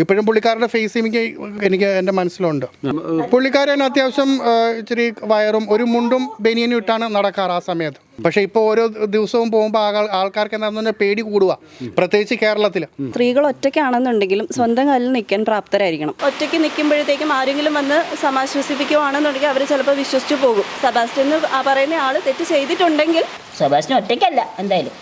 ഇപ്പോഴും പുള്ളിക്കാരുടെ ഫേസ് എനിക്ക് എനിക്ക് എന്റെ മനസ്സിലുണ്ട്. പുള്ളിക്കാരൻ അത്യാവശ്യം ഇച്ചിരി വയറും ഒരു മുണ്ടും ബനിയനും ഇട്ടാണ് നടക്കാറ് ആ സമയത്ത്. പക്ഷെ ഇപ്പോൾ ഓരോ ദിവസവും പോകുമ്പോൾ ആൾ ആൾക്കാർക്ക് എന്താണെന്ന് പറഞ്ഞാൽ പേടി കൂടുക പ്രത്യേകിച്ച് കേരളത്തിൽ സ്ത്രീകൾ ഒറ്റയ്ക്കാണെന്നുണ്ടെങ്കിലും സ്വന്തം കാലിൽ നിൽക്കാൻ പ്രാപ്തരായിരിക്കണം. ഒറ്റയ്ക്ക് നിൽക്കുമ്പോഴത്തേക്കും ആരെങ്കിലും വന്ന് സമാശ്വസിപ്പിക്കുവാണെന്നുണ്ടെങ്കിൽ അവർ ചിലപ്പോൾ വിശ്വസിച്ചു പോകും. സെബാസ്റ്റ്യൻ എന്ന് പറയുന്ന ആൾ തെറ്റ് ചെയ്തിട്ടുണ്ടെങ്കിൽ സെബാസ്റ്റ്യൻ ഒറ്റയ്ക്കല്ല എന്തായാലും.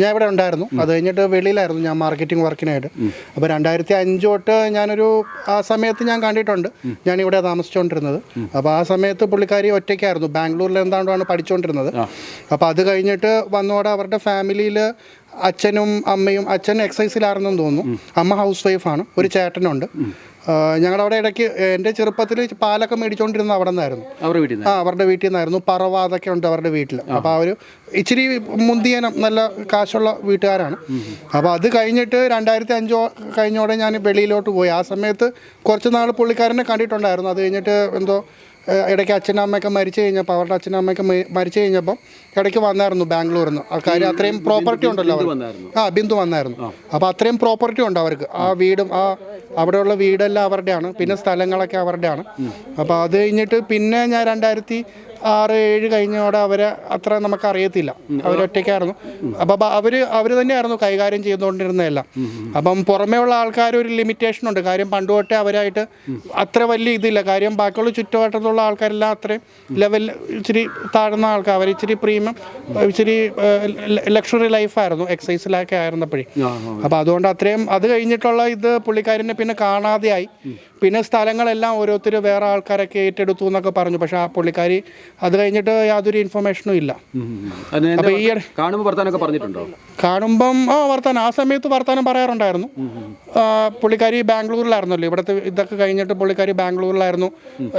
ഞാൻ ഇവിടെ ഉണ്ടായിരുന്നു. അത് കഴിഞ്ഞിട്ട് വെളിയിലായിരുന്നു ഞാൻ മാർക്കറ്റിംഗ് വർക്കിനായിട്ട് അപ്പോൾ രണ്ടായിരത്തി അഞ്ച് തൊട്ട് ഞാനൊരു ആ സമയത്ത് ഞാൻ കണ്ടിട്ടുണ്ട്. ഞാൻ ഇവിടെ താമസിച്ചുകൊണ്ടിരുന്നത് അപ്പോൾ ആ സമയത്ത് പുള്ളിക്കാരി ഒറ്റയ്ക്കായിരുന്നു. ബാംഗ്ലൂരിൽ എന്താണ്ടാണ് പഠിച്ചുകൊണ്ടിരുന്നത് അപ്പോൾ അത് കഴിഞ്ഞിട്ട് വന്നോടെ അവരുടെ ഫാമിലിയിൽ അച്ഛനും അമ്മയും അച്ഛൻ എക്സൈസിലായിരുന്നെന്ന് തോന്നുന്നു. അമ്മ ഹൗസ് വൈഫാണ് ഒരു ചേട്ടനുണ്ട്. ഞങ്ങളുടെ അവിടെ ഇടയ്ക്ക് എന്റെ ചെറുപ്പത്തിൽ പാലൊക്കെ മേടിച്ചുകൊണ്ടിരുന്ന അവിടെ നിന്നായിരുന്നു. അവരുടെ വീട്ടിൽ ആ അവരുടെ വീട്ടിൽ നിന്നായിരുന്നു. പറവ അതൊക്കെ ഉണ്ട് അവരുടെ വീട്ടിൽ അപ്പോൾ അവർ ഇച്ചിരി മുന്തിയനം നല്ല കാശുള്ള വീട്ടുകാരാണ്. അപ്പോൾ അത് കഴിഞ്ഞിട്ട് രണ്ടായിരത്തി അഞ്ചോ കഴിഞ്ഞോടെ ഞാൻ വെളിയിലോട്ട് പോയി. ആ സമയത്ത് കുറച്ച് നാൾ പുള്ളിക്കാരനെ കണ്ടിട്ടുണ്ടായിരുന്നു. അത് കഴിഞ്ഞിട്ട് എന്തോ ഇടയ്ക്ക് അച്ഛനും അമ്മയൊക്കെ മരിച്ചു കഴിഞ്ഞപ്പോൾ അവരുടെ അച്ഛനും അമ്മയൊക്കെ മരിച്ചു കഴിഞ്ഞപ്പോൾ ഇടയ്ക്ക് വന്നായിരുന്നു ബാംഗ്ലൂരിൽ നിന്ന് ആൾക്കാർ അത്രയും പ്രോപ്പർട്ടി ഉണ്ടല്ലോ അവർ ആ ബിന്ദു വന്നായിരുന്നു. അപ്പോൾ അത്രയും പ്രോപ്പർട്ടി ഉണ്ട് അവർക്ക്. ആ വീടും ആ അവിടെയുള്ള വീടെല്ലാം അവരുടെയാണ്. പിന്നെ സ്ഥലങ്ങളൊക്കെ അവരുടെയാണ്. അപ്പോൾ അത് കഴിഞ്ഞിട്ട് പിന്നെ ഞാൻ രണ്ടായിരത്തി ആറ് ഏഴ് കഴിഞ്ഞോടെ അവരെ അത്ര നമുക്ക് അറിയത്തില്ല അവരൊറ്റയ്ക്കായിരുന്നു അപ്പം അവർ അവർ തന്നെയായിരുന്നു കൈകാര്യം ചെയ്തുകൊണ്ടിരുന്നതെല്ലാം. അപ്പം പുറമേ ഉള്ള ആൾക്കാർ ഒരു ലിമിറ്റേഷൻ ഉണ്ട്. കാര്യം പണ്ട് തൊട്ടേ അവരായിട്ട് അത്ര വലിയ ഇതില്ല. കാര്യം ബാക്കിയുള്ള ചുറ്റുവട്ടത്തുള്ള ആൾക്കാരെല്ലാം അത്രയും ലെവൽ ഇച്ചിരി താഴ്ന്ന ആൾക്കാർ അവർ ഇച്ചിരി പ്രീമിയം ഇച്ചിരി ലക്ഷറി ലൈഫായിരുന്നു എക്സൈസിലൊക്കെ ആയിരുന്നപ്പോഴേ. അപ്പം അതുകൊണ്ട് അത്രയും അത് കഴിഞ്ഞിട്ടുള്ള ഇത് പുള്ളിക്കാരനെ പിന്നെ കാണാതെയായി. പിന്നെ സ്ഥലങ്ങളെല്ലാം ഓരോരുത്തർ വേറെ ആൾക്കാരൊക്കെ ഏറ്റെടുത്തു എന്നൊക്കെ പറഞ്ഞു. പക്ഷെ ആ പുള്ളിക്കാരി അത് കഴിഞ്ഞിട്ട് യാതൊരു ഇൻഫർമേഷനും ഇല്ല. അപ്പോൾ ഈ ഈ കാണുമ്പോൾ വർത്താനൊക്കെ പറഞ്ഞിട്ടുണ്ടോ? കാണുമ്പം ആ വർത്താനം. ആ സമയത്ത് വർത്താനം പറയാറുണ്ടായിരുന്നു. പുള്ളിക്കാരി ബാംഗ്ലൂരിലായിരുന്നല്ലോ. ഇവിടുത്തെ ഇതൊക്കെ കഴിഞ്ഞിട്ട് പുള്ളിക്കാരി ബാംഗ്ലൂരിലായിരുന്നു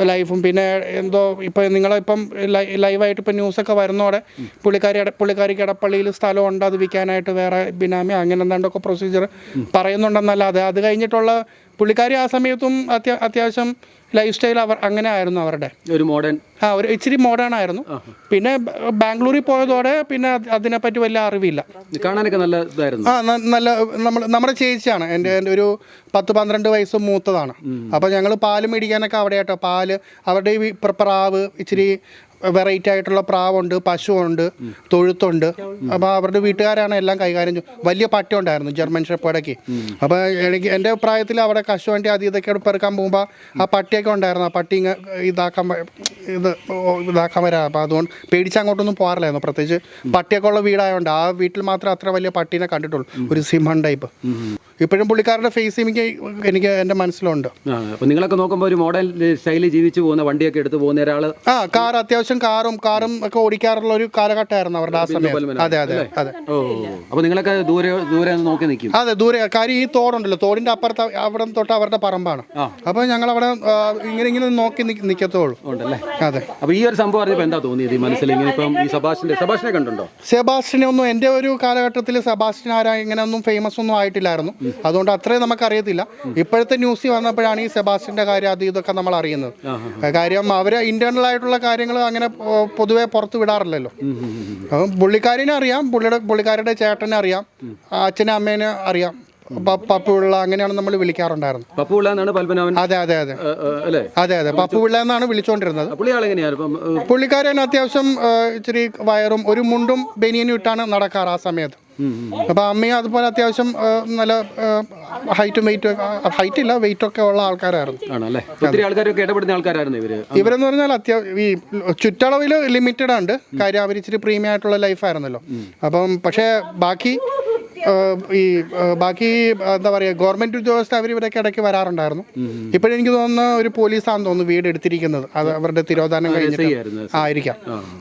ലൈഫും. പിന്നെ എന്തോ ഇപ്പൊ നിങ്ങളിപ്പം ലൈവായിട്ട് ഇപ്പം ന്യൂസൊക്കെ വരുന്നതോടെ പുള്ളിക്കാരി പുള്ളിക്കാരിക്ക് ഇടപ്പള്ളിയിൽ സ്ഥലം ഉണ്ട്. അത് വിൽക്കാനായിട്ട് വേറെ ബിനാമി അങ്ങനെ എന്താണ്ടൊക്കെ പ്രൊസീജിയർ പറയുന്നുണ്ടെന്നല്ലാതെ അത് കഴിഞ്ഞിട്ടുള്ള പുള്ളിക്കാരി ആ സമയത്തും അത്യാ അത്യാവശ്യം ലൈഫ് സ്റ്റൈൽ അവർ അങ്ങനെ ആയിരുന്നു അവരുടെ. ഒരു മോഡേൺ ആ ഒരു ഇച്ചിരി മോഡേൺ ആയിരുന്നു. പിന്നെ ബാംഗ്ലൂരിൽ പോയതോടെ പിന്നെ അത് അതിനെപ്പറ്റി വലിയ അറിവില്ല. കാണാനൊക്കെ നല്ല ഇതായിരുന്നു. ആ നല്ല നമ്മൾ നമ്മുടെ ചേച്ചിയാണ്. എന്റെ എന്റെ ഒരു പത്ത് പന്ത്രണ്ട് വയസ്സ് മൂത്തതാണ്. അപ്പോൾ ഞങ്ങൾ പാൽ മേടിക്കാനൊക്കെ അവിടെ ആട്ടോ പാൽ അവരുടെ ഈ പ്രാവ് ഇച്ചിരി വെറൈറ്റി ആയിട്ടുള്ള പ്രാവുണ്ട് പശുവുണ്ട് തൊഴുത്തുണ്ട്. അപ്പോൾ അവരുടെ വീട്ടുകാരാണ് എല്ലാം കൈകാര്യം വലിയ പട്ടി ഉണ്ടായിരുന്നു ജർമ്മൻ ഷെപ്പേഡൊക്കെ. അപ്പോൾ എനിക്ക് എന്റെ അഭിപ്രായത്തിൽ അവിടെ കശുവണ്ടി അത് ഇതൊക്കെ പെറുക്കാൻ പോകുമ്പോൾ ആ പട്ടിയൊക്കെ ഉണ്ടായിരുന്നു. ആ പട്ടി ഇതാക്കാൻ ഇത് ഇതാക്കാൻ വരാം. അപ്പോൾ അതുകൊണ്ട് പേടിച്ച് അങ്ങോട്ടൊന്നും പോകാറില്ലായിരുന്നു. പ്രത്യേകിച്ച് പട്ടിയൊക്കെ ഉള്ള വീടായതുകൊണ്ട് ആ വീട്ടിൽ മാത്രം അത്ര വലിയ പട്ടീനെ കണ്ടിട്ടുള്ളൂ. ഒരു സിംഹൺ ടൈപ്പ് ഇപ്പോഴും പുള്ളിക്കാരുടെ ഫേസ് എനിക്ക് എനിക്ക് എന്റെ മനസ്സിലുണ്ട്. അപ്പോൾ നിങ്ങളൊക്കെ നോക്കുമ്പോൾ ഒരു മോഡൽ സ്റ്റൈലിൽ ജീവിച്ചു പോകുന്ന വണ്ടിയൊക്കെ എടുത്ത് പോകുന്ന ഒരാൾ ആ കാർ അത്യാവശ്യം കാറും കാറും ഒക്കെ ഓടിക്കാറുള്ള ഒരു കാലഘട്ടമായിരുന്നു അവരുടെ ആ സമയം. അതെ അതെ അതെ. ഓ അപ്പോൾ നിങ്ങളൊക്കെ ദൂരെ ദൂരെ നോക്കി നിൽക്കും. അതെ ദൂരെ. കാര്യം ഈ തോടുണ്ടല്ലോ തോടിന്റെ അപ്പുറത്ത് അവിടെ തൊട്ട് അവരുടെ പറമ്പാണ്. അപ്പോൾ ഞങ്ങൾ അവിടെ ഇങ്ങനെ ഇങ്ങനെ നോക്കി നിൽക്കത്തോളൂ ഉണ്ടല്ലേ? അതെ. അപ്പോൾ ഈ ഒരു സംഭവം അറിഞ്ഞപ്പോൾ എന്താ തോന്നിയത്? ഈ മനസ്സിൽ ഇങ്ങനെ ഇപ്പം ഈ സബാഷിന്റെ സബാഷിനെ കണ്ടുണ്ടോ സെബാസ്റ്റിനെ ഒന്നും എന്റെ ഒരു കാലഘട്ടത്തിൽ സെബാസ്റ്റിൻ ആരാ ഇങ്ങനെയൊന്നും ഫേമസ് ഒന്നും ആയിട്ടില്ലായിരുന്നു. അതുകൊണ്ട് അത്രയും നമുക്കറിയത്തില്ല. ഇപ്പോഴത്തെ ന്യൂസിൽ വന്നപ്പോഴാണ് ഈ സെബാസ്റ്റിന്റെ കാര്യം അത് ഇതൊക്കെ നമ്മൾ അറിയുന്നത്. കാര്യം അവർ ഇന്റേണൽ ആയിട്ടുള്ള കാര്യങ്ങൾ അങ്ങനെ പൊതുവെ പുറത്ത് വിടാറില്ലല്ലോ. അപ്പം പുള്ളിക്കാരിനെ അറിയാം പുള്ളിയുടെ പുള്ളിക്കാരുടെ ചേട്ടനെ അറിയാം അച്ഛനെ അമ്മേനെ അറിയാം. പ- പപ്പുള്ള അങ്ങനെയാണ് നമ്മൾ വിളിക്കാറുണ്ടായിരുന്നത്. പപ്പു പിള്ള എന്നാണ് പത്മനാഭൻ? അതെ അതെ അതെ. അതെ അതെ. പപ്പു പിള്ള എന്നാണ് വിളിച്ചുകൊണ്ടിരുന്നത് പുള്ളിക്കാരൻ അത്യാവശ്യം ഇച്ചിരി വയറും ഒരു മുണ്ടും ബനിയനും ഇട്ടാണ് നടക്കാറ് ആ സമയത്ത്. അപ്പോൾ അമ്മയും അതുപോലെ അത്യാവശ്യം നല്ല ഹൈറ്റും വെയിറ്റും ഹൈറ്റ് ഇല്ല വെയിറ്റ് ഒക്കെ ഉള്ള ആൾക്കാരായിരുന്നു. ആണല്ലേ? ഒത്തിരി ആൾക്കാരൊക്കെ ഇടപെടുന്ന ആൾക്കാരായിരുന്നു ഇവർ. ഇവരെന്ന് പറഞ്ഞാൽ അത്യാവശ്യം ഈ ചുറ്റളവിൽ ലിമിറ്റഡ് ഉണ്ട് കാര്യം അവർ ഇച്ചിരി പ്രീമിയം ആയിട്ടുള്ള ലൈഫായിരുന്നല്ലോ അപ്പം പക്ഷേ ബാക്കി ഈ ബാക്കി എന്താ പറയുക ഗവൺമെന്റ് ഉദ്യോഗസ്ഥ അവർ ഇവരൊക്കെ ഇടയ്ക്ക് വരാറുണ്ടായിരുന്നു. ഇപ്പോഴെനിക്ക് തോന്നുന്നു ഒരു പോലീസാണെന്ന് തോന്നുന്നു വീട് എടുത്തിരിക്കുന്നത്. അത് അവരുടെ തിരോധാനം കഴിഞ്ഞിട്ട്. ആയിരിക്കാം.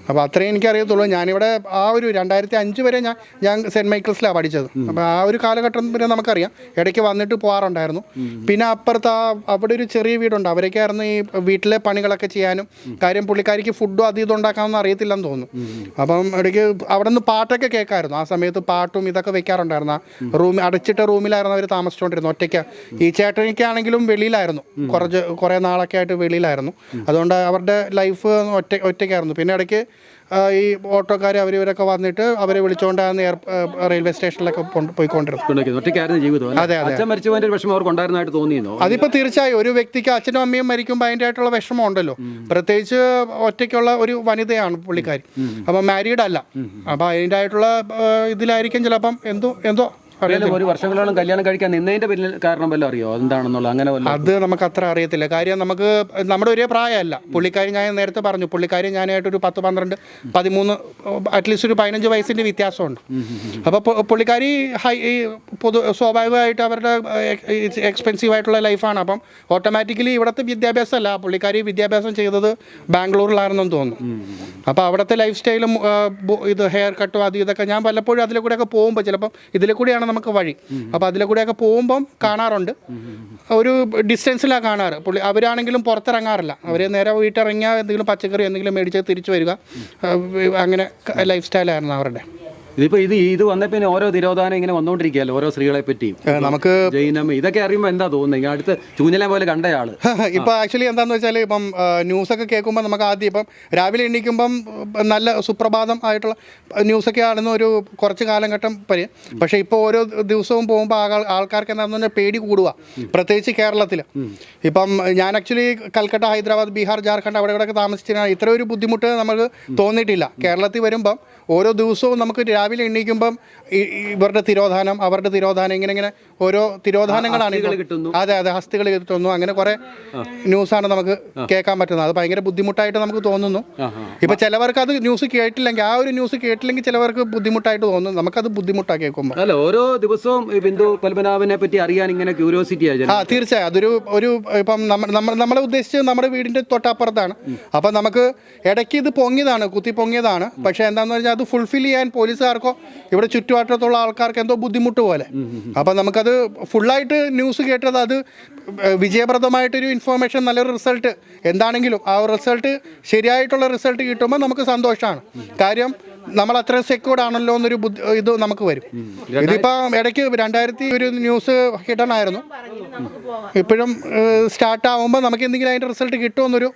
അപ്പോൾ അത്രയും എനിക്കറിയത്തുള്ളൂ ഞാനിവിടെ ആ ഒരു രണ്ടായിരത്തി അഞ്ച് വരെ ഞാൻ ഞാൻ സെന്റ് മൈക്കിൾസിലാണ് പഠിച്ചത്. അപ്പോൾ ആ ഒരു കാലഘട്ടം വരെ നമുക്കറിയാം. ഇടയ്ക്ക് വന്നിട്ട് പോകാറുണ്ടായിരുന്നു പിന്നെ അപ്പുറത്ത് ആ അവിടെ ഒരു ചെറിയ വീടുണ്ട്. അവരൊക്കെയായിരുന്നു ഈ വീട്ടിലെ പണികളൊക്കെ ചെയ്യാനും കാര്യം പുള്ളിക്കാരിക്ക് ഫുഡും അത് ഇത് ഉണ്ടാക്കാമെന്ന് അറിയത്തില്ലെന്ന് തോന്നുന്നു. അപ്പം ഇടയ്ക്ക് അവിടെ നിന്ന് പാട്ടൊക്കെ കേൾക്കായിരുന്നു. ആ സമയത്ത് പാട്ടും ഇതൊക്കെ വെക്കാറുണ്ടായിരുന്നു. ആ റൂം അടച്ചിട്ട റൂമിലായിരുന്നു അവർ താമസിച്ചുകൊണ്ടിരുന്നത്. ഒറ്റയ്ക്ക്. ഈ ചേട്ടനിക്കാണെങ്കിലും വെളിയിലായിരുന്നു. കുറച്ച് കുറേ നാളൊക്കെ ആയിട്ട് വെളിയിലായിരുന്നു. അതുകൊണ്ട് അവരുടെ ലൈഫ് ഒറ്റ ഒറ്റയ്ക്കായിരുന്നു. പിന്നെ ഇടയ്ക്ക് ഈ ഓട്ടോക്കാർ അവർ ഇവരൊക്കെ വന്നിട്ട് അവരെ വിളിച്ചുകൊണ്ടാണ് റെയിൽവേ സ്റ്റേഷനിലൊക്കെ കൊണ്ട് പോയിക്കൊണ്ടിരുന്നത്? അതെ, അതെ. അതിപ്പോൾ തീർച്ചയായും ഒരു വ്യക്തിക്ക് അച്ഛനും അമ്മയും മരിക്കുമ്പോൾ അതിന്റെ ആയിട്ടുള്ള വിഷമം ഉണ്ടല്ലോ പ്രത്യേകിച്ച് ഒറ്റയ്ക്കുള്ള ഒരു വനിതയാണ് പുള്ളിക്കാരി. അപ്പം മാരീഡ് അല്ല. അപ്പം അതിന്റെ ആയിട്ടുള്ള ഇതിലായിരിക്കും ചിലപ്പം എന്തോ എന്തോ ഒരു വർഷങ്ങളോളം കല്യാണം കഴിക്കാൻ നിന്നതിന്റെ പിന്നിൽ കാരണം വല്ലതും അറിയോ? എന്താണെന്നുള്ള അങ്ങനെ അത് നമുക്ക് അത്ര അറിയത്തില്ല. കാര്യം നമുക്ക് നമ്മുടെ ഒരേ പ്രായമല്ല. പുള്ളിക്കാരി ഞാൻ നേരത്തെ പറഞ്ഞു. പുള്ളിക്കാരി ഞാനായിട്ട് ഒരു പത്ത് പന്ത്രണ്ട് പതിമൂന്ന് അറ്റ്ലീസ്റ്റ് ഒരു പതിനഞ്ച് വയസ്സിന്റെ വ്യത്യാസമുണ്ട്. അപ്പോൾ പുള്ളിക്കാരി ഹൈ പൊതു സ്വാഭാവികമായിട്ട് അവരുടെ എക്സ്പെൻസീവ് ആയിട്ടുള്ള ലൈഫാണ് അപ്പം ഓട്ടോമാറ്റിക്കലി ഇവിടുത്തെ വിദ്യാഭ്യാസം അല്ല പുള്ളിക്കാരി വിദ്യാഭ്യാസം ചെയ്തത് ബാംഗ്ലൂരിലാണെന്നും തോന്നുന്നു. അപ്പോൾ അവിടുത്തെ ലൈഫ് സ്റ്റൈലും ഇത് ഹെയർ കട്ടും അത് ഇതൊക്കെ ഞാൻ പലപ്പോഴും അതിലെ കൂടെയൊക്കെ പോകുമ്പോൾ ചിലപ്പം ഇതിലെ കൂടിയാണ് നമുക്ക് വഴി. അപ്പോൾ അതിലെ കൂടെയൊക്കെ പോകുമ്പം കാണാറുണ്ട്. ഒരു ഡിസ്റ്റൻസിലാണ് കാണാറ്. പുള്ളി അവരാണെങ്കിലും പുറത്തിറങ്ങാറില്ല. അവർ നേരെ വീട്ടിറങ്ങിയാൽ എന്തെങ്കിലും പച്ചക്കറി എന്തെങ്കിലും മേടിച്ച് തിരിച്ചു വരിക. അങ്ങനെ ലൈഫ് സ്റ്റൈലായിരുന്നു അവരുടെ. ഇതിപ്പോ ഇത് ഇത് വന്ന പിന്നെ ഓരോ തിരോധാനം ഇങ്ങനെ വന്നോണ്ടിരിക്കുകയല്ലോ ഓരോ സ്ത്രീകളെ പറ്റിയും നമുക്ക് ജൈനം ഇതൊക്കെ അറിയുമ്പോൾ എന്താ തോന്നുന്നത് അടുത്ത് ചൂഞ്ഞല പോലെ കണ്ടയാൾ. ഇപ്പൊ ആക്ച്വലി എന്താന്ന് വെച്ചാൽ ഇപ്പം ന്യൂസ് ഒക്കെ കേൾക്കുമ്പോൾ നമുക്ക് ആദ്യം ഇപ്പം രാവിലെ എണീക്കുമ്പം നല്ല സുപ്രഭാതം ആയിട്ടുള്ള ന്യൂസൊക്കെ ആണെന്ന് ഒരു കുറച്ച് കാലഘട്ടം വരെ പക്ഷേ ഇപ്പോൾ ഓരോ ദിവസവും പോകുമ്പോൾ ആൾ ആൾക്കാർക്ക് എന്താണെന്ന് പറഞ്ഞാൽ പേടി കൂടുക പ്രത്യേകിച്ച് കേരളത്തിൽ ഇപ്പം ഞാൻ ആക്ച്വലി കൽക്കട്ട ഹൈദരാബാദ് ബീഹാർ ജാർഖണ്ഡ് അവിടെ ഇവിടെയൊക്കെ താമസിച്ചിട്ടാണ് ഇത്ര ഒരു ബുദ്ധിമുട്ട് നമുക്ക് തോന്നിയിട്ടില്ല. കേരളത്തിൽ വരുമ്പം ഓരോ ദിവസവും നമുക്ക് രാവിലെ എണ്ണീക്കുമ്പം ഇവരുടെ തിരോധാനം അവരുടെ തിരോധാനം ഇങ്ങനെ ഇങ്ങനെ ഓരോ തിരോധാനങ്ങളാണ്. അതെ അതെ ഹസ്തികൾ കിട്ടുന്നു. അങ്ങനെ കുറെ ന്യൂസാണ് നമുക്ക് കേൾക്കാൻ പറ്റുന്നത്. അത് ഭയങ്കര ബുദ്ധിമുട്ടായിട്ട് നമുക്ക് തോന്നുന്നു. ഇപ്പൊ ചിലവർക്ക് അത് ന്യൂസ് കേട്ടില്ലെങ്കിൽ ആ ഒരു ന്യൂസ് കേട്ടില്ലെങ്കിൽ ചിലവർക്ക് ബുദ്ധിമുട്ടായിട്ട് തോന്നുന്നു നമുക്കത് ബുദ്ധിമുട്ടാണ് കേൾക്കുമ്പോൾ അല്ല ഓരോ ദിവസവും ബിന്ദു പത്മനാഭനെ പറ്റി അറിയാൻ ഇങ്ങനെ ക്യൂരിയോസിറ്റി ആ തീർച്ചയായും. അതൊരു ഒരു ഇപ്പം നമ്മൾ നമ്മൾ നമ്മളെ ഉദ്ദേശിച്ച് നമ്മുടെ വീടിന്റെ തൊട്ടപ്പുറത്താണ്. അപ്പം നമുക്ക് ഇടയ്ക്ക് ഇത് പൊങ്ങിയതാണ് കുത്തി പൊങ്ങിയതാണ്. പക്ഷേ എന്താണെന്ന് പറഞ്ഞാൽ അത് ഫുൾഫിൽ ചെയ്യാൻ പോലീസുകാർക്കോ ഇവിടെ ചുറ്റുവട്ടത്തുള്ള ആൾക്കാർക്ക് എന്തോ ബുദ്ധിമുട്ട് പോലെ. അപ്പം നമുക്കത് ഫുള്ളായിട്ട് ന്യൂസ് കേട്ടത് അത് വിജയപ്രദമായിട്ടൊരു ഇൻഫോർമേഷൻ നല്ലൊരു റിസൾട്ട് എന്താണെങ്കിലും ആ റിസൾട്ട് ശരിയായിട്ടുള്ള റിസൾട്ട് കിട്ടുമ്പോൾ നമുക്ക് സന്തോഷമാണ് കാര്യം നമ്മൾ അത്ര സെക്യൂർഡ് ആണല്ലോ എന്നൊരു ഇത് നമുക്ക് വരും. ഇതിപ്പം ഇടയ്ക്ക് രണ്ടായിരത്തി ഒരു ന്യൂസ് കിട്ടണമായിരുന്നു ആയിരുന്നു. ഇപ്പോഴും സ്റ്റാർട്ട് ആവുമ്പോൾ നമുക്ക് എന്തെങ്കിലും അതിന്റെ റിസൾട്ട് കിട്ടുമെന്നൊരു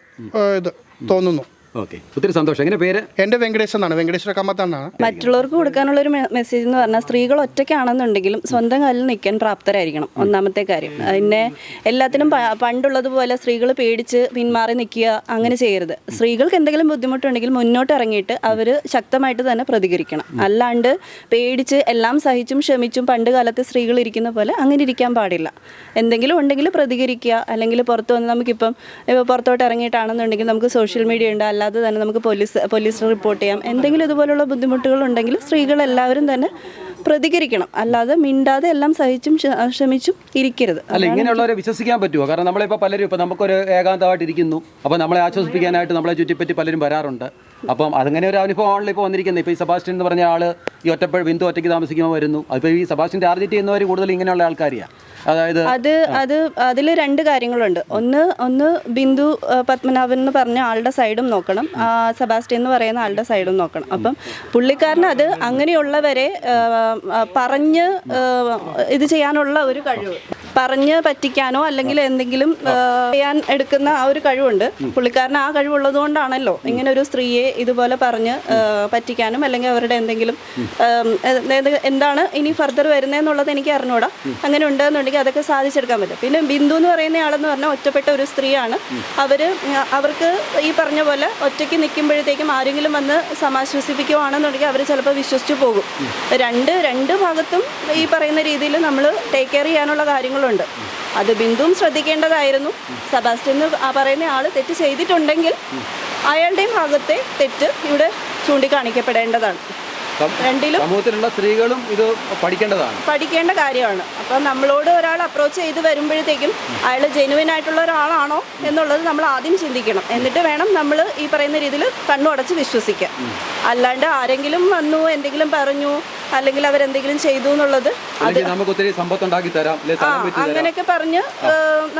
ഇത് തോന്നുന്നു. ഓക്കെ. ഒത്തിരി സന്തോഷം. എങ്ങനെ പേര്? എന്റെ വെങ്കടേശൻ എന്നാണ്. വെങ്കടേശ്വര കമ്മത്താണ് മറ്റുള്ളവർക്ക് കൊടുക്കാനുള്ള ഒരു മെസ്സേജ് എന്ന് പറഞ്ഞാൽ സ്ത്രീകൾ ഒറ്റയ്ക്കാണെന്നുണ്ടെങ്കിലും സ്വന്തം കാലിൽ നിൽക്കാൻ പ്രാപ്തരായിരിക്കണം. ഒന്നാമത്തെ കാര്യം. പിന്നെ എല്ലാത്തിനും പണ്ടുള്ളതുപോലെ സ്ത്രീകൾ പേടിച്ച് പിന്മാറി നിൽക്കുക അങ്ങനെ ചെയ്യരുത്. സ്ത്രീകൾക്ക് എന്തെങ്കിലും ബുദ്ധിമുട്ടുണ്ടെങ്കിൽ മുന്നോട്ട് ഇറങ്ങിയിട്ട് അവർ ശക്തമായിട്ട് തന്നെ പ്രതികരിക്കണം. അല്ലാണ്ട് പേടിച്ച് എല്ലാം സഹിച്ചും ക്ഷമിച്ചും പണ്ട് കാലത്ത് സ്ത്രീകൾ ഇരിക്കുന്ന പോലെ അങ്ങനെ ഇരിക്കാൻ പാടില്ല. എന്തെങ്കിലും ഉണ്ടെങ്കിൽ പ്രതികരിക്കുക. അല്ലെങ്കിൽ പുറത്ത് വന്ന് നമുക്കിപ്പം ഇപ്പോൾ പുറത്തോട്ട് ഇറങ്ങിയിട്ടാണെന്നുണ്ടെങ്കിൽ നമുക്ക് സോഷ്യൽ മീഡിയ ഉണ്ട്. അല്ലാതെ തന്നെ നമുക്ക് പോലീസ് പോലീസിന് റിപ്പോർട്ട് ചെയ്യാം. എന്തെങ്കിലും ഇതുപോലുള്ള ബുദ്ധിമുട്ടുകൾ ഉണ്ടെങ്കിൽ സ്ത്രീകൾ എല്ലാവരും തന്നെ പ്രതികരിക്കണം. അല്ലാതെ മിണ്ടാതെ എല്ലാം സഹിച്ചും ശ്രമിച്ചും ക്ഷമിച്ചും ഇരിക്കരുത്. അല്ല ഇങ്ങനെയുള്ളവരെ വിശ്വസിക്കാൻ പറ്റുമോ കാരണം നമ്മളിപ്പോൾ പലരും ഇപ്പം നമുക്കൊരു ഏകാന്തമായിട്ട് ഇരിക്കുന്നു. അപ്പോൾ നമ്മളെ ആശ്വസിപ്പിക്കാനായിട്ട് നമ്മളെ ചുറ്റിപ്പറ്റി പലരും വരാറുണ്ട്. അപ്പം അതങ്ങനെ ഒരു അനുഭവമാണല്ലോ ഇപ്പോൾ വന്നിരിക്കുന്നത് ഇപ്പോൾ ഈ സെബാസ്റ്റ്യൻ എന്ന് പറഞ്ഞ ആൾ ഈ ഒറ്റപ്പഴ ബിന്ദു ഒറ്റയ്ക്ക് താമസിക്കുമ്പോൾ വരുന്നു. അപ്പോൾ ഈ സബാസ്റ്റിൻ ടാർഗറ്റ് ചെയ്യുന്നവർ കൂടുതൽ ഇങ്ങനെയുള്ള ആൾക്കാരെയാണ് അതായത് അത് അത് അതിൽ രണ്ട് കാര്യങ്ങളുണ്ട്. ഒന്ന് ഒന്ന് ബിന്ദു പത്മനാഭൻ എന്ന് പറഞ്ഞ ആളുടെ സൈഡും നോക്കണം. സെബാസ്റ്റ്യൻ എന്ന് പറയുന്ന ആളുടെ സൈഡും നോക്കണം. അപ്പം പുള്ളിക്കാരന് അത് അങ്ങനെയുള്ളവരെ പറഞ്ഞ് ഇത് ചെയ്യാനുള്ള ഒരു കഴിവ്. പറഞ്ഞ് പറ്റിക്കാനോ അല്ലെങ്കിൽ എന്തെങ്കിലും ചെയ്യാൻ എടുക്കുന്ന ആ ഒരു കഴിവുണ്ട്. പുള്ളിക്കാരന് ആ കഴിവുള്ളത് കൊണ്ടാണല്ലോ ഇങ്ങനെ ഒരു സ്ത്രീയെ ഇതുപോലെ പറഞ്ഞ് പറ്റിക്കാനും അല്ലെങ്കിൽ അവരുടെ എന്തെങ്കിലും എന്താണ് ഇനി ഫർദർ വരുന്നതെന്നുള്ളത് എനിക്ക് അറിഞ്ഞൂടാ. അങ്ങനെ ഉണ്ടെന്നുണ്ടെങ്കിൽ അതൊക്കെ സാധിച്ചെടുക്കാൻ പറ്റും. പിന്നെ ബിന്ദു എന്ന് പറയുന്ന ആളെന്ന് പറഞ്ഞാൽ ഒറ്റപ്പെട്ട ഒരു സ്ത്രീയാണ്. അവർ അവർക്ക് ഈ പറഞ്ഞ പോലെ ഒറ്റയ്ക്ക് നിൽക്കുമ്പോഴത്തേക്കും ആരെങ്കിലും വന്ന് സമാശ്വസിപ്പിക്കുവാണെന്നുണ്ടെങ്കിൽ അവർ ചിലപ്പോൾ വിശ്വസിച്ചു പോകും. രണ്ട് രണ്ട് ഭാഗത്തും ഈ പറയുന്ന രീതിയിൽ നമ്മൾ ടേക്ക് കെയർ ചെയ്യാനുള്ള കാര്യങ്ങളുണ്ട്. അത് ബിന്ദുവും ശ്രദ്ധിക്കേണ്ടതായിരുന്നു. സെബാസ്റ്റ്യൻ എന്ന് പറയുന്ന ആൾ തെറ്റ് ചെയ്തിട്ടുണ്ടെങ്കിൽ അയാളുടെയും ഭാഗത്തെ തെറ്റ് ഇവിടെ ചൂണ്ടിക്കാണിക്കപ്പെടേണ്ടതാണ്. രണ്ടിലും സമൂഹത്തിലുള്ള സ്ത്രീകളും ഇത് പഠിക്കേണ്ടതാണ്. പഠിക്കേണ്ട കാര്യമാണ്. അപ്പം നമ്മളോട് ഒരാൾ അപ്രോച്ച് ചെയ്ത് വരുമ്പോഴത്തേക്കും അയാൾ ജെനുവിൻ ആയിട്ടുള്ള ഒരാളാണോ എന്നുള്ളത് നമ്മൾ ആദ്യം ചിന്തിക്കണം. എന്നിട്ട് വേണം നമ്മൾ ഈ പറയുന്ന രീതിയിൽ കണ്ണു അടച്ച് വിശ്വസിക്കാൻ അല്ലാണ്ട് ആരെങ്കിലും വന്നു എന്തെങ്കിലും പറഞ്ഞു അല്ലെങ്കിൽ അവരെന്തെങ്കിലും ചെയ്തു എന്നുള്ളത് നമുക്ക് ഒത്തിരി സമ്പത്ത്ണ്ടാക്കി തരാം അങ്ങനെയൊക്കെ പറഞ്ഞ്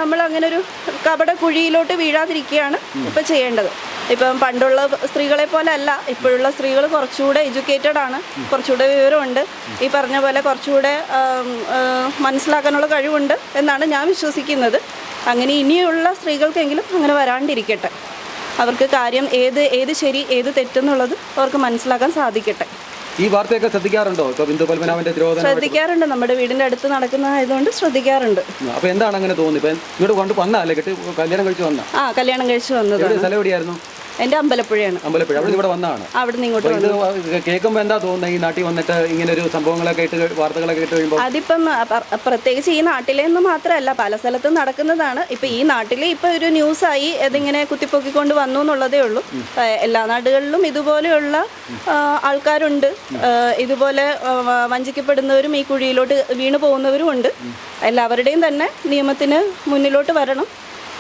നമ്മൾ അങ്ങനെ ഒരു കപട കുഴിയിലോട്ട് വീഴാതിരിക്കുകയാണ് ഇപ്പൊ ചെയ്യേണ്ടത്. ഇപ്പം പണ്ടുള്ള സ്ത്രീകളെ പോലെ അല്ല ഇപ്പോഴുള്ള സ്ത്രീകൾ കുറച്ചുകൂടെ എഡ്യൂക്കേറ്റഡ് ആണ് കുറച്ചുകൂടെ വിവരമുണ്ട്. ഈ പറഞ്ഞ പോലെ കുറച്ചുകൂടെ മനസ്സിലാക്കാനുള്ള കഴിവുണ്ട് എന്നാണ് ഞാൻ വിശ്വസിക്കുന്നത്. അങ്ങനെ ഇനിയുള്ള സ്ത്രീകൾക്കെങ്കിലും അങ്ങനെ വരാണ്ടിരിക്കട്ടെ. അവർക്ക് കാര്യം ഏത് ഏത് ശരി ഏത് തെറ്റെന്നുള്ളത് അവർക്ക് മനസ്സിലാക്കാൻ സാധിക്കട്ടെ. ഈ വാർത്തയൊക്കെ ശ്രദ്ധിക്കാറുണ്ടോ? ശ്രദ്ധിക്കാറുണ്ട്. നമ്മുടെ വീടിന്റെ അടുത്ത് നടക്കുന്നതായതുകൊണ്ട് ശ്രദ്ധിക്കാറുണ്ട്. അപ്പൊ എന്താണ് അങ്ങനെ തോന്നുന്നത് കൊണ്ട് വന്നല്ലേ കല്യാണം കഴിച്ചു വന്ന ആ കല്യാണം കഴിച്ചു വന്നത് സ്ഥലം എവിടെയായിരുന്നു? എന്റെ അമ്പലപ്പുഴയാണ്. അമ്പലപ്പുഴ. അവിടെ ഇവിടെ വന്നതാണ് അവിടെ ഇങ്ങോട്ട് കേൾക്കുമ്പോൾ എന്താ തോന്നുന്നത് ഈ നാട്ടിൽ വന്നിട്ട് ഇങ്ങനെ ഒരു സംഭവങ്ങളൊക്കെ വാർത്തകളൊക്കെ കഴിയുമ്പോൾ അതിപ്പം പ്രത്യേകിച്ച് ഈ നാട്ടിലെന്ന് മാത്രമല്ല പല സ്ഥലത്തും നടക്കുന്നതാണ്. ഇപ്പം ഈ നാട്ടിൽ ഇപ്പം ഒരു ന്യൂസായി അതിങ്ങനെ കുത്തിപ്പൊക്കിക്കൊണ്ട് വന്നു എന്നുള്ളതേ ഉള്ളൂ. എല്ലാ നാടുകളിലും ഇതുപോലെയുള്ള ആൾക്കാരുണ്ട്. ഇതുപോലെ വഞ്ചിക്കപ്പെടുന്നവരും ഈ കുഴിയിലോട്ട് വീണു പോകുന്നവരും ഉണ്ട്. എല്ലാവരുടെയും തന്നെ നിയമത്തിന് മുന്നിലോട്ട് വരണം.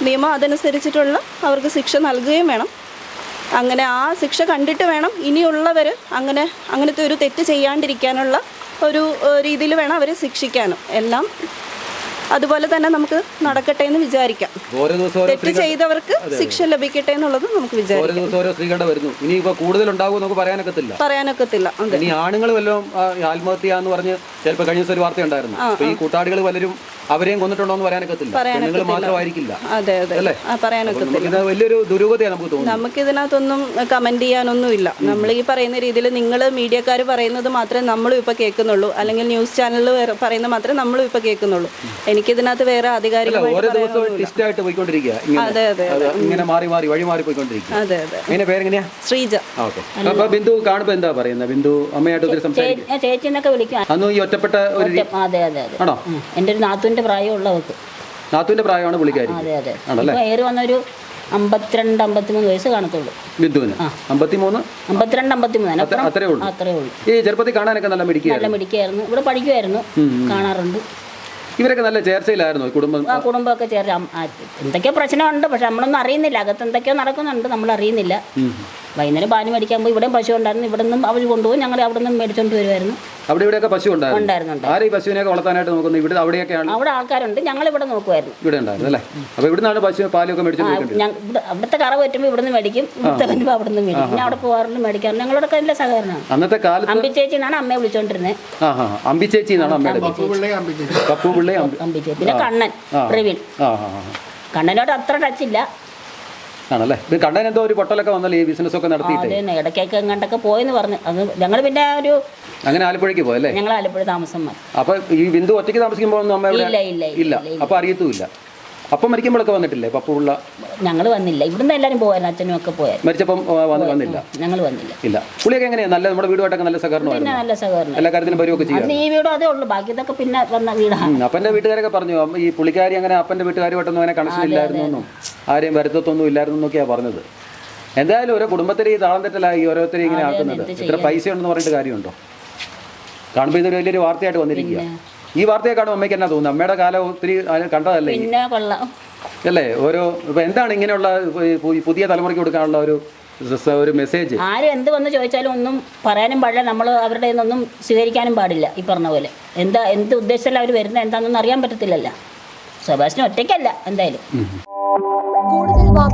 നിയമം അതനുസരിച്ചിട്ടുള്ള അവർക്ക് ശിക്ഷ നൽകുകയും വേണം. അങ്ങനെ ആ ശിക്ഷ കണ്ടിട്ട് വേണം ഇനിയുള്ളവർ അങ്ങനെ അങ്ങനത്തെ ഒരു തെറ്റ് ചെയ്യാണ്ടിരിക്കാനുള്ള ഒരു രീതിയിൽ വേണം അവരെ ശിക്ഷിക്കാനും. എല്ലാം അതുപോലെ തന്നെ നമുക്ക് നടക്കട്ടെ എന്ന് വിചാരിക്കാം. തെറ്റ് ചെയ്തവർക്ക് ശിക്ഷ ലഭിക്കട്ടെ എന്നുള്ളത് നമുക്ക് വിചാരിക്കാം. പറയാനൊക്കത്തില്ല. ഇനി ആണുങ്ങൾ വല്ലതും ആത്മഹത്യ എന്ന് പറഞ്ഞ് ചിലപ്പോൾ കഴിഞ്ഞ ദിവസം ഒരു വാർത്ത ഉണ്ടായിരുന്നു. ഈ കൂട്ടാളികൾ പലരും അവരെയും കൊന്നിട്ടുണ്ടോ എന്ന് പറയാനൊക്കത്തില്ല. പെണ്ണുങ്ങൾ മാത്രമായിരിക്കില്ല. അതെ അതെ. പറയാനൊക്കത്തില്ല. ഇത് വലിയൊരു ദുരൂഹതയാണ് നമുക്ക് തോന്നുന്നത്. നമുക്ക് ഇതിനകത്തൊന്നും കമന്റ് ചെയ്യാനൊന്നും ചെയ്യാനൊന്നുമില്ല നമ്മൾ ഈ പറയുന്ന രീതിയിൽ നിങ്ങൾ മീഡിയക്കാർ പറയുന്നത് മാത്രമേ നമ്മളും ഇപ്പോൾ കേൾക്കുന്നുള്ളൂ. അല്ലെങ്കിൽ ന്യൂസ് ചാനലിൽ പറയുന്നത് മാത്രമേ നമ്മളും ഇപ്പോൾ കേൾക്കുന്നുള്ളൂ. എനിക്ക് ഇതിനകത്ത് വേറെ പോയിക്കൊണ്ടിരിക്കുക അതെ അതെ ഇങ്ങനെ മാറി മാറി വഴി മാറി പോയിക്കൊണ്ടിരിക്കുക അതെ. അതെ പേരെങ്ങനെയാ? ശ്രീജ. ആ ഓക്കെ. അപ്പൊ ബിന്ദു കാണുമ്പോ എന്താ പറയുന്നത് ബിന്ദു അമ്മയായിട്ട് ഒത്തിരി സംസാരിക്കും. ഞാൻ ചേച്ചി എന്നൊക്കെ വിളിക്കും അന്നും ഈ ഒറ്റപ്പെട്ട ഒരു ആണോ. എന്റെ ഒരു നാത്തുവിന്റെ പ്രായമുള്ളവർക്ക്. നാത്തുവിന്റെ പ്രായമാണ് പുള്ളിക്കാരി. അതെ അതെ. ആണല്ലേ? ഇപ്പൊ ഏറി വന്നൊരു അമ്പത്തിരണ്ട് അമ്പത്തിമൂന്ന് വയസ്സ് കാണത്തുള്ളൂ. ബിന്ദുവിന് അമ്പത്തിമൂന്ന്? അമ്പത്തിരണ്ട് അമ്പത്തിമൂന്ന് അത്രേ ഉള്ളൂ. അത്രേ ഉള്ളൂ. ഈ ചെറുപ്പത്തിൽ കാണാനൊക്കെ നല്ല നല്ല മിടിക്കുകയായിരുന്നു മിടിക്കായിരുന്നു ഇവിടെ പഠിക്കുമായിരുന്നു കാണാറുണ്ട്. ഇവരൊക്കെ നല്ല ചേർച്ചയിലായിരുന്നു കുടുംബം. ആ കുടുംബമൊക്കെ ചേർച്ച. എന്തൊക്കെയോ പ്രശ്നമുണ്ട്. പക്ഷെ നമ്മളൊന്നും അറിയുന്നില്ല. അകത്ത് എന്തൊക്കെയോ നടക്കുന്നുണ്ട്. നമ്മൾ അറിയുന്നില്ല വൈകുന്നേരം പാൽ മേടിക്കാൻ പോയി ഇവിടെയും പശു ഉണ്ടായിരുന്നു. ഇവിടെ നിന്നും അവർ കൊണ്ടുപോയി ഞങ്ങൾ അവിടെ നിന്നും മേടിച്ചോണ്ട് വരുമായിരുന്നു അവിടെ ഇവിടെയൊക്കെ പശു ഉണ്ടായിരുന്നു? ഉണ്ടായിരുന്നു ആരും ഈ പശുവിനെയൊക്കെ വളർത്താനായിട്ട് നോക്കുന്നത് ഇവിടെ അവിടെയൊക്കെയാണ് അവിടെ ആൾക്കാരുണ്ട്. ഞങ്ങൾ ഇവിടെ നോക്കുമായിരുന്നു ഇവിടെ ഉണ്ടായിരുന്നു അല്ലേ? അപ്പോൾ ഇവിടുന്നാണ് പശു പാലൊക്കെ മേടിച്ചോണ്ട് ഇവിടെ അവിടുത്തെ കറ പറ്റുമ്പോൾ ഇവിടെ നിന്ന് മേടിക്കും ഇവിടുത്തെ വരുമ്പോൾ അവിടെ നിന്ന് മേടിക്കും ഞാൻ അവിടെ പോകാറുണ്ട് മേടിക്കാറുണ്ട്. ഞങ്ങളുടെ നല്ല സഹകരണമാണ്. അന്നത്തെ കാലത്ത് അമ്പി ചേച്ചി എന്നാണ് അമ്മയെ വിളിച്ചോണ്ടിരുന്നത് അമ്പിച്ചേച്ചി എന്നാണ് അമ്മയുടെ പേര്. പിള്ളേ പപ്പു പിള്ളേ അമ്പി അമ്പി ചേച്ചി. പിന്നെ കണ്ണൻ പ്രവീൺ. കണ്ണനോട് അത്ര ടച്ചില്ല ഇല്ല. ആണല്ലേ? ഇത് കണ്ണൻ എന്തോ ഒരു പൊട്ടലൊക്കെ വന്നല്ലേ ഈ ബിസിനസ് ഒക്കെ നടത്തിയിട്ട്? അതേ ഇടയ്ക്കൊക്കെ എങ്ങോട്ടൊക്കെ പോയെന്ന് പറഞ്ഞു. അത് ഞങ്ങൾ പിന്നെ ഒരു അങ്ങനെ ആലപ്പുഴയ്ക്ക് പോയല്ലേ? ഞങ്ങൾ ആലപ്പുഴ താമസം മാറി അപ്പൊ ഈ ബിന്ദു ഒറ്റയ്ക്ക് താമസിക്കുമ്പോൾ ഒന്നും അമ്മ ഇവിടെ ഇല്ല ഇല്ല ഇല്ല അപ്പൊ അറിയത്തുമില്ല. അപ്പം മരിക്കുമ്പോഴൊക്കെ വന്നിട്ടില്ലേ? പപ്പുള്ള ഞങ്ങൾ വന്നില്ല. ഇവിടുന്ന് എല്ലാവരും പോയായിരുന്നു. അച്ഛനും ഒക്കെ പോയായിരുന്നു. മരിച്ചപ്പം ആ, വന്ന് വന്നില്ല? ഞങ്ങൾ വന്നില്ല. ഇല്ല. പുള്ളിയൊക്കെ എങ്ങനെയാ? നല്ല നമ്മുടെ വീടുമായിട്ടൊക്കെ നല്ല സഹകരണമായിരുന്നു. നല്ല സഹകരണം. എല്ലാ കാര്യത്തിലും വരുമൊക്കെ ചെയ്യാം അന്ന് ഈ വീടും അതേ ഉള്ളൂ. ബാക്കി ഇതൊക്കെ പിന്നെ വന്ന വീടാണ് അപ്പന്റെ വീട്ടുകാരൊക്കെ പറഞ്ഞു അമ്മ ഈ പുള്ളിക്കാരി അങ്ങനെ അപ്പന്റെ വീട്ടുകാരുമായിട്ടൊന്നും അങ്ങനെ കണക്ഷൻ ഇല്ലായിരുന്നു എന്നും. ആരെയും വരുത്തത്തൊന്നും ഇല്ലായിരുന്നു എന്നൊക്കെയാണ് പറഞ്ഞത്. എന്തായാലും ഓരോ കുടുംബത്തിലെ ഈ താളം തെറ്റലായി ഓരോരുത്തരെ ഇങ്ങനെ ആക്കുന്നത്. ഇത്ര പൈസ ഉണ്ടെന്ന് പറഞ്ഞിട്ട് കാര്യമുണ്ടോ? കാണുമ്പോൾ ഇതൊരു വലിയൊരു വാർത്തയായിട്ട് വന്നിരിക്കുക ഈ വാർത്തയെ കാണുമ്പോൾ അമ്മയ്ക്ക് എന്നാ തോന്നുന്നു? അമ്മയുടെ കാലം ഒത്തിരി കണ്ടതല്ലേ? അല്ലേ? ഓരോ ഇപ്പൊ എന്താണ് ഇങ്ങനെയുള്ള പുതിയ തലമുറയ്ക്ക് കൊടുക്കാനുള്ള ഒരു ഒരു മെസ്സേജ്? ആരും എന്ത് വന്ന് ചോദിച്ചാലും ഒന്നും പറയാനും പാടില്ല. നമ്മൾ അവരുടെ ഒന്നും സ്വീകരിക്കാനും പാടില്ല ഈ പറഞ്ഞ പോലെ. എന്താ എന്ത് ഉദ്ദേശത്തിലാണ് അവർ വരുന്നത് എന്താണെന്നൊന്നും അറിയാൻ പറ്റത്തില്ലല്ലോ. സെബാസ്റ്റിന് ഒറ്റയ്ക്കല്ല എന്തായാലും.